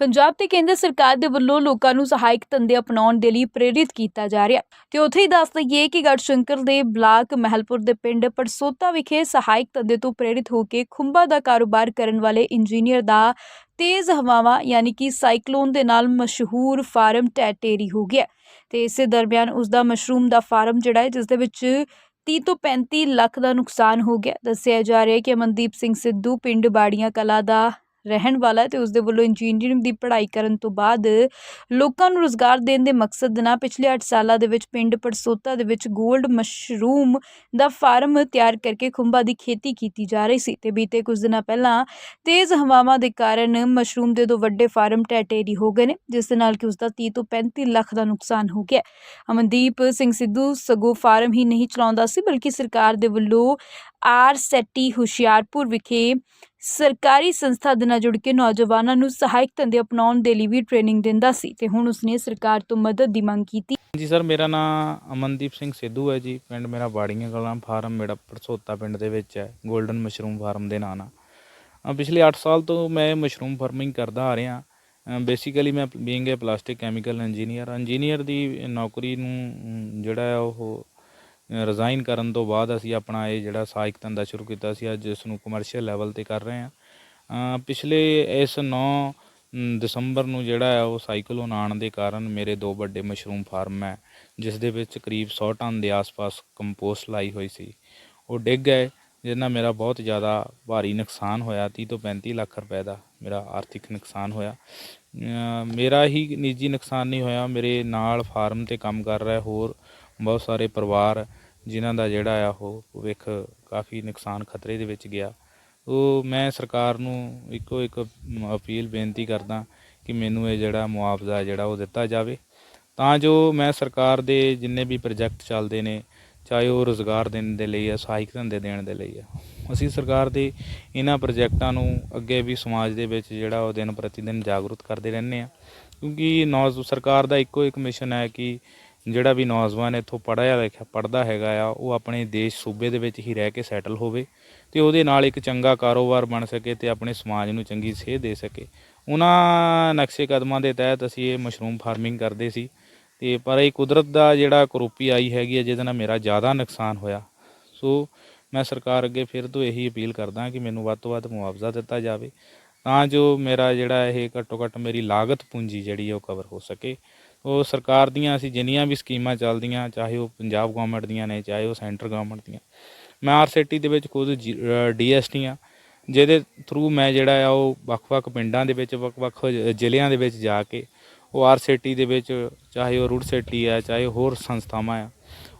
ਪੰਜਾਬ ਤੇ ਕੇਂਦਰ ਸਰਕਾਰ ਦੇ ਵੱਲੋਂ ਲੋਕਾਂ ਨੂੰ ਸਹਾਇਕ ਧੰਦੇ ਅਪਣਾਉਣ ਦੇ ਲਈ ਪ੍ਰੇਰਿਤ ਕੀਤਾ ਜਾ ਰਿਹਾ। ਹੈ ਤੇ ਉੱਥੇ ਹੀ ਦੱਸ ਦਈਏ ਕਿ ਗੜਸ਼ੰਕਰ ਦੇ ਬਲਾਕ ਮਹਿਲਪੁਰ ਦੇ ਪਿੰਡ ਪੜਸੋਤਾ ਵਿਖੇ ਸਹਾਇਕ ਧੰਦੇ ਤੋਂ ਪ੍ਰੇਰਿਤ ਹੋ ਕੇ ਖੁੰਭਾਂ ਦਾ ਕਾਰੋਬਾਰ ਕਰਨ ਵਾਲੇ ਇੰਜੀਨੀਅਰ ਦਾ ਤੇਜ਼ ਹਵਾਵਾਂ ਯਾਨੀ ਕਿ ਸਾਈਕਲੋਨ ਦੇ ਨਾਲ ਮਸ਼ਹੂਰ ਫਾਰਮ ਟੈਟੇਰੀ ਹੋ ਗਿਆ। ਤੇ ਇਸੇ ਦਰਮਿਆਨ ਉਸ ਦਾ ਮਸ਼ਰੂਮ ਦਾ ਫਾਰਮ ਜਿਹੜਾ ਹੈ, ਜਿਸ ਦੇ ਵਿੱਚ 30 ਤੋਂ 35 ਲੱਖ ਦਾ ਨੁਕਸਾਨ ਹੋ ਗਿਆ। ਦੱਸਿਆ ਜਾ ਰਿਹਾ ਹੈ ਕਿ ਅਮਨਦੀਪ ਸਿੰਘ ਸਿੱਧੂ ਪਿੰਡ ਬਾੜੀਆਂ ਕਲਾ ਦਾ ਰਹਿਣ ਵਾਲਾ ਹੈ ਤੇ ਉਸ ਦੇ ਵੱਲੋਂ ਇੰਜੀਨੀਅਰਿੰਗ ਦੀ ਪੜ੍ਹਾਈ ਕਰਨ ਤੋਂ ਬਾਅਦ ਲੋਕਾਂ ਨੂੰ ਰੋਜ਼ਗਾਰ ਦੇਣ ਦੇ ਮਕਸਦ ਨਾਲ ਪਿਛਲੇ 8 ਸਾਲਾਂ ਦੇ ਵਿੱਚ ਪਿੰਡ ਪੜਸੋਤਾ ਦੇ ਵਿੱਚ 골ਡ ਮਸ਼ਰੂਮ ਦਾ ਫਾਰਮ ਤਿਆਰ ਕਰਕੇ ਖੁੰਭਾਂ ਦੀ ਖੇਤੀ ਕੀਤੀ ਜਾ ਰਹੀ ਸੀ ਤੇ ਬੀਤੇ ਕੁਝ ਦਿਨਾਂ ਪਹਿਲਾਂ ਤੇਜ਼ ਹਵਾਵਾਂ ਦੇ ਕਾਰਨ ਮਸ਼ਰੂਮ ਦੇ ਦੋ ਵੱਡੇ ਫਾਰਮ ਟੈਟੇਰੀ ਹੋ ਗਏ ਨੇ, ਜਿਸ ਦੇ ਨਾਲ ਕਿ ਉਸ ਦਾ 30 ਤੋਂ 35 ਲੱਖ ਦਾ ਨੁਕਸਾਨ ਹੋ ਗਿਆ। ਅਮਨਦੀਪ ਸਿੰਘ ਸਿੱਧੂ ਸਗੋਂ ਫਾਰਮ ਹੀ ਨਹੀਂ ਚਲਾਉਂਦਾ ਸੀ, ਬਲਕਿ ਸਰਕਾਰ ਦੇ ਵੱਲੋਂ ਆਰ ਸੈਟੀ ਹੁਸ਼ਿਆਰਪੁਰ ਵਿਖੇ ਸਰਕਾਰੀ ਸੰਸਥਾ ਦੇ ਨਾਲ ਜੁੜ ਕੇ ਨੌਜਵਾਨਾਂ ਨੂੰ ਸਹਾਇਕ ਧੰਦੇ ਅਪਣਾਉਣ ਦੇ ਲਈ ਵੀ ਟ੍ਰੇਨਿੰਗ ਦਿੰਦਾ ਸੀ ਤੇ ਹੁਣ ਉਸਨੇ ਸਰਕਾਰ ਤੋਂ ਮਦਦ ਦੀ ਮੰਗ ਕੀਤੀ। ਜੀ ਸਰ, ਮੇਰਾ ਨਾਮ ਅਮਨਦੀਪ ਸਿੰਘ ਸਿੱਧੂ ਹੈ ਜੀ। ਪਿੰਡ ਮੇਰਾ ਬਾੜੀਆਂ ਕਲਾਂ ਫਾਰਮ ਮੇਰਾ ਪਰਸੋਤਾ ਪਿੰਡ ਦੇ ਵਿੱਚ ਹੈ 골ਡਨ ਮਸ਼ਰੂਮ ਫਾਰਮ ਦੇ ਨਾਂ ਨਾਲ। ਪਿਛਲੇ 8 ਸਾਲ ਤੋਂ ਮੈਂ ਮਸ਼ਰੂਮ ਫਾਰਮਿੰਗ ਕਰਦਾ ਆ ਰਿਹਾ। ਬੇਸਿਕਲੀ ਮੈਂ being a plastic chemical engineer engineer ਦੀ ਨੌਕਰੀ ਨੂੰ ਜਿਹੜਾ ਹੈ ਉਹ ਰਿਜ਼ਾਈਨ ਕਰਨ ਤੋਂ ਬਾਅਦ ਅਸੀਂ ਆਪਣਾ ਇਹ ਜਿਹੜਾ ਸਹਾਇਕ ਧੰਦਾ ਸ਼ੁਰੂ ਕੀਤਾ ਸੀ, ਅੱਜ ਇਸ ਨੂੰ ਕਮਰਸ਼ੀਅਲ ਲੈਵਲ ਤੇ ਕਰ ਰਹੇ ਹਾਂ। ਪਿਛਲੇ ਇਸ 9 ਦਸੰਬਰ ਨੂੰ ਜਿਹੜਾ ਹੈ ਉਹ ਸਾਈਕਲੋਨ ਆਉਣ ਦੇ ਕਾਰਨ ਮੇਰੇ ਦੋ ਵੱਡੇ ਮਸ਼ਰੂਮ ਫਾਰਮ ਹੈ, ਜਿਸ ਦੇ ਵਿੱਚ ਕਰੀਬ 100 ਟਨ ਦੇ ਆਸ-ਪਾਸ ਕੰਪੋਸਟ ਲਾਈ ਹੋਈ ਸੀ। ਉਹ ਡਿੱਗ ਗਏ ਜਿਹਦੇ ਨਾਲ ਮੇਰਾ ਬਹੁਤ ਜ਼ਿਆਦਾ ਭਾਰੀ ਨੁਕਸਾਨ ਹੋਇਆ 30 ਤੋਂ 35 ਲੱਖ ਰੁਪਏ ਦਾ ਮੇਰਾ ਆਰਥਿਕ ਨੁਕਸਾਨ ਹੋਇਆ। ਮੇਰਾ ਹੀ ਨਿੱਜੀ ਨੁਕਸਾਨ ਨਹੀਂ ਹੋਇਆ, ਮੇਰੇ ਨਾਲ ਫਾਰਮ ਤੇ ਕੰਮ ਕਰ ਰਹੇ ਹੋਰ ਬਹੁਤ ਸਾਰੇ ਪਰਿਵਾਰ ਜਿਨ੍ਹਾਂ ਦਾ ਜਿਹੜਾ ਆ ਉਹ ਭਵਿੱਖ ਕਾਫੀ ਨੁਕਸਾਨ ਖਤਰੇ ਦੇ ਵਿੱਚ ਗਿਆ। ਉਹ ਮੈਂ ਸਰਕਾਰ ਨੂੰ ਇੱਕੋ ਇੱਕ ਅਪੀਲ ਬੇਨਤੀ ਕਰਦਾ ਕਿ ਮੈਨੂੰ ਇਹ ਜਿਹੜਾ ਮੁਆਵਜ਼ਾ ਜਿਹੜਾ ਉਹ ਦਿੱਤਾ ਜਾਵੇ। ਤਾਂ ਜੋ ਮੈਂ ਸਰਕਾਰ ਦੇ ਜਿੰਨੇ ਵੀ ਪ੍ਰੋਜੈਕਟ ਚੱਲਦੇ ਨੇ, ਚਾਹੇ ਉਹ ਰੋਜ਼ਗਾਰ ਦੇਣ ਦੇ ਲਈ ਆ, ਸਹਾਇਕ ਧੰਦੇ ਦੇਣ ਦੇ ਲਈ ਆ, ਅਸੀਂ ਸਰਕਾਰ ਦੇ ਇਹਨਾਂ ਪ੍ਰੋਜੈਕਟਾਂ ਨੂੰ ਅੱਗੇ ਵੀ ਸਮਾਜ ਦੇ ਵਿੱਚ ਜਿਹੜਾ ਉਹ ਦਿਨ ਪ੍ਰਤੀ ਦਿਨ ਜਾਗਰੂਕ ਕਰਦੇ ਰਹਿੰਦੇ ਆ ਕਿਉਂਕਿ ਨੌਜ ਸਰਕਾਰ ਦਾ ਇੱਕੋ ਇੱਕ ਮਿਸ਼ਨ ਹੈ ਕਿ ਜਿਹੜਾ ਵੀ ਨੌਜਵਾਨ ਇੱਥੋਂ ਪੜ੍ਹਿਆ ਲਿਖਿਆ, ਪੜ੍ਹਦਾ ਹੈਗਾ ਆ, ਉਹ ਆਪਣੇ ਦੇਸ਼ ਸੂਬੇ ਦੇ ਵਿੱਚ ਹੀ ਰਹਿ ਕੇ ਸੈਟਲ ਹੋਵੇ ਤੇ ਉਹਦੇ ਨਾਲ ਇੱਕ ਚੰਗਾ ਕਾਰੋਬਾਰ ਬਣ ਸਕੇ ਤੇ ਆਪਣੇ ਸਮਾਜ ਨੂੰ ਚੰਗੀ ਸੇਧ ਦੇ ਸਕੇ। ਉਹਨਾਂ ਨਕਸ਼ੇ ਕਦਮਾਂ ਦੇ ਤਹਿਤ ਅਸੀਂ ਇਹ ਮਸ਼ਰੂਮ ਫਾਰਮਿੰਗ ਕਰਦੇ ਸੀ ਤੇ ਪਰ ਇਹ ਕੁਦਰਤ ਦਾ ਜਿਹੜਾ ਕਰੋਪੀ ਆਈ ਹੈਗੀ ਹੈ ਜਿਹਦੇ ਨਾਲ ਮੇਰਾ ਜ਼ਿਆਦਾ ਨੁਕਸਾਨ ਹੋਇਆ। ਸੋ ਮੈਂ ਸਰਕਾਰ ਅੱਗੇ ਫਿਰ ਤੋਂ ਇਹੀ ਅਪੀਲ ਕਰਦਾ ਕਿ ਮੈਨੂੰ ਵੱਧ ਤੋਂ ਵੱਧ ਮੁਆਵਜ਼ਾ ਦਿੱਤਾ ਜਾਵੇ, ਤਾਂ ਜੋ ਮੇਰਾ ਜਿਹੜਾ ਇਹ ਘੱਟੋ ਘੱਟ ਮੇਰੀ ਲਾਗਤ ਪੂੰਜੀ ਜਿਹੜੀ ਹੈ ਉਹ ਕਵਰ ਹੋ ਸਕੇ। ਉਹ ਸਰਕਾਰ ਦੀਆਂ ਅਸੀਂ ਜਿੰਨੀਆਂ ਵੀ ਸਕੀਮਾਂ ਚੱਲਦੀਆਂ, ਚਾਹੇ ਉਹ ਪੰਜਾਬ ਗਵਰਨਮੈਂਟ ਦੀਆਂ ਨੇ, ਚਾਹੇ ਉਹ ਸੈਂਟਰ ਗਵਰਨਮੈਂਟ ਦੀਆਂ, ਮੈਂ ਆਰਸੀਟੀ ਦੇ ਵਿੱਚ ਖੁਦ ਡੀਐਸਟੀ ਆ ਜਿਹਦੇ ਥਰੂ ਮੈਂ ਜਿਹੜਾ ਆ, ਉਹ ਵੱਖ-ਵੱਖ ਪਿੰਡਾਂ ਦੇ ਵਿੱਚ, ਵੱਖ-ਵੱਖ ਜ਼ਿਲ੍ਹਿਆਂ ਦੇ ਵਿੱਚ ਜਾ ਕੇ, ਉਹ ਆਰਸੀਟੀ ਦੇ ਵਿੱਚ, ਚਾਹੇ ਉਹ ਰੂਟ ਸਿਟੀ ਆ, ਚਾਹੇ ਹੋਰ ਸੰਸਥਾਵਾਂ ਆ,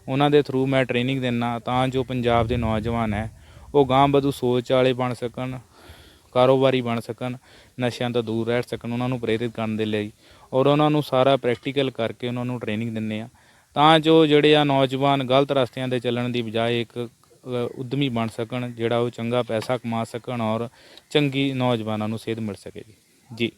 ਉਹਨਾਂ ਦੇ ਥਰੂ ਮੈਂ ਟ੍ਰੇਨਿੰਗ ਦਿੰਨਾ ਤਾਂ ਜੋ ਪੰਜਾਬ ਦੇ ਨੌਜਵਾਨ ਹੈ, ਉਹ ਗਾਂਹ ਵਧੂ ਸੋਚ ਵਾਲੇ ਬਣ ਸਕਣ ਕਾਰੋਬਾਰੀ ਬਣ ਸਕਣ ਨਸ਼ਿਆਂ ਤੋਂ ਦੂਰ ਰਹਿ ਸਕਣ ਉਹਨਾਂ ਨੂੰ ਪ੍ਰੇਰਿਤ ਕਰਨ ਦੇ ਲਈ ਔਰ ਉਹਨਾਂ ਨੂੰ ਸਾਰਾ ਪ੍ਰੈਕਟੀਕਲ ਕਰਕੇ ਉਹਨਾਂ ਨੂੰ ਟ੍ਰੇਨਿੰਗ ਦਿੰਨੇ ਆ ਤਾਂ ਜੋ ਜਿਹੜੇ ਆ ਨੌਜਵਾਨ ਗਲਤ ਰਸਤਿਆਂ ਤੇ ਚੱਲਣ ਦੀ ਬਜਾਏ ਇੱਕ ਅ, ਉੱਦਮੀ ਬਣ ਸਕਣ ਜਿਹੜਾ ਉਹ ਚੰਗਾ ਪੈਸਾ ਕਮਾ ਸਕਣ ਔਰ ਚੰਗੀ ਨੌਜਵਾਨਾਂ ਨੂੰ ਸੇਧ ਮਿਲ ਸਕੇ ਜੀ।